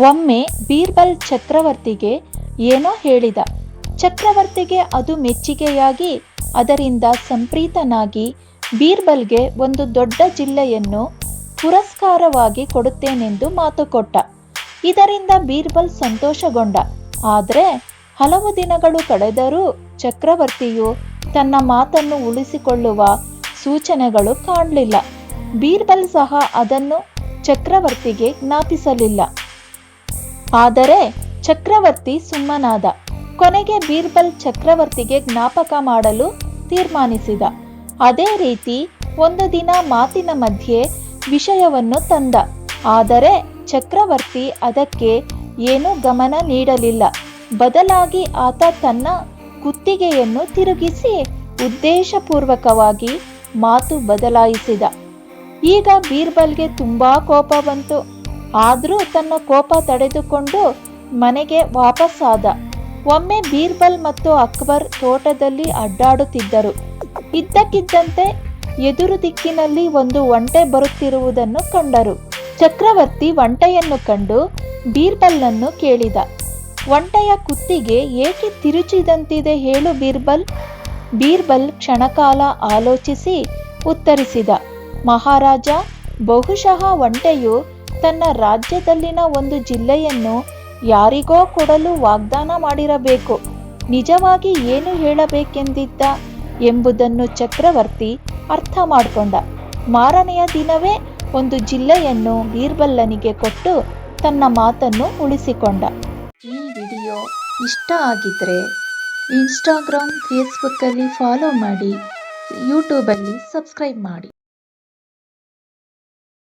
ಒಮ್ಮೆ ಬೀರ್ಬಲ್ ಚಕ್ರವರ್ತಿಗೆ ಏನೋ ಹೇಳಿದ. ಚಕ್ರವರ್ತಿಗೆ ಅದು ಮೆಚ್ಚುಗೆಯಾಗಿ, ಅದರಿಂದ ಸಂಪ್ರೀತನಾಗಿ ಬೀರ್ಬಲ್ಗೆ ಒಂದು ದೊಡ್ಡ ಜಿಲ್ಲೆಯನ್ನು ಪುರಸ್ಕಾರವಾಗಿ ಕೊಡುತ್ತೇನೆಂದು ಮಾತು ಕೊಟ್ಟ. ಇದರಿಂದ ಬೀರ್ಬಲ್ ಸಂತೋಷಗೊಂಡ. ಆದರೆ ಹಲವು ದಿನಗಳು ಕಳೆದರೂ ಚಕ್ರವರ್ತಿಯು ತನ್ನ ಮಾತನ್ನು ಉಳಿಸಿಕೊಳ್ಳುವ ಸೂಚನೆಗಳು ಕಾಣಲಿಲ್ಲ. ಬೀರ್ಬಲ್ ಸಹ ಅದನ್ನು ಚಕ್ರವರ್ತಿಗೆ ಜ್ಞಾಪಿಸಲಿಲ್ಲ. ಆದರೆ ಚಕ್ರವರ್ತಿ ಸುಮ್ಮನಾದ. ಕೊನೆಗೆ ಬೀರ್ಬಲ್ ಚಕ್ರವರ್ತಿಗೆ ಜ್ಞಾಪಕ ಮಾಡಲು ತೀರ್ಮಾನಿಸಿದ. ಅದೇ ರೀತಿ ಒಂದು ದಿನ ಮಾತಿನ ಮಧ್ಯೆ ವಿಷಯವನ್ನು ತಂದ. ಆದರೆ ಚಕ್ರವರ್ತಿ ಅದಕ್ಕೆ ಏನೂ ಗಮನ ನೀಡಲಿಲ್ಲ. ಬದಲಾಗಿ ಆತ ತನ್ನ ಕುತ್ತಿಗೆಯನ್ನು ತಿರುಗಿಸಿ ಉದ್ದೇಶಪೂರ್ವಕವಾಗಿ ಮಾತು ಬದಲಾಯಿಸಿದ. ಈಗ ಬೀರ್ಬಲ್ಗೆ ತುಂಬಾ ಕೋಪ ಬಂತು. ಆದರೂ ತನ್ನ ಕೋಪ ತಡೆದುಕೊಂಡು ಮನೆಗೆ ವಾಪಸ್ಸಾದ ಒಮ್ಮೆ ಬೀರ್ಬಲ್ ಮತ್ತು ಅಕ್ಬರ್ ತೋಟದಲ್ಲಿ ಅಡ್ಡಾಡುತ್ತಿದ್ದರು. ಇದ್ದಕ್ಕಿದ್ದಂತೆ ಎದುರು ದಿಕ್ಕಿನಲ್ಲಿ ಒಂದು ಒಂಟೆ ಬರುತ್ತಿರುವುದನ್ನು ಕಂಡರು. ಚಕ್ರವರ್ತಿ ಒಂಟೆಯನ್ನು ಕಂಡು ಬೀರ್ಬಲ್ನನ್ನು ಕೇಳಿದ. ಒಂಟೆಯ ಕುತ್ತಿಗೆ ಏಕೆ ತಿರುಚಿದಂತಿದೆ ಹೇಳು ಬೀರ್ಬಲ್. ಬೀರ್ಬಲ್ ಕ್ಷಣಕಾಲ ಆಲೋಚಿಸಿ ಉತ್ತರಿಸಿದ. ಮಹಾರಾಜ, ಬಹುಶಃ ಒಂಟೆಯು ತನ್ನ ರಾಜ್ಯದಲ್ಲಿನ ಒಂದು ಜಿಲ್ಲೆಯನ್ನು ಯಾರಿಗೋ ಕೊಡಲು ವಾಗ್ದಾನ ಮಾಡಿರಬೇಕು. ನಿಜವಾಗಿ ಏನು ಹೇಳಬೇಕೆಂದಿದ್ದ ಎಂಬುದನ್ನು ಚಕ್ರವರ್ತಿ ಅರ್ಥ ಮಾಡಿಕೊಂಡ. ಮಾರನೆಯ ದಿನವೇ ಒಂದು ಜಿಲ್ಲೆಯನ್ನು ಬೀರ್ಬಲ್ಲನಿಗೆ ಕೊಟ್ಟು ತನ್ನ ಮಾತನ್ನು ಉಳಿಸಿಕೊಂಡ. ಈ ವಿಡಿಯೋ ಇಷ್ಟ ಆಗಿದ್ರೆ ಇನ್ಸ್ಟಾಗ್ರಾಮ್, ಫೇಸ್ಬುಕ್ಕಲ್ಲಿ ಫಾಲೋ ಮಾಡಿ, ಯೂಟ್ಯೂಬಲ್ಲಿ ಸಬ್ಸ್ಕ್ರೈಬ್ ಮಾಡಿ.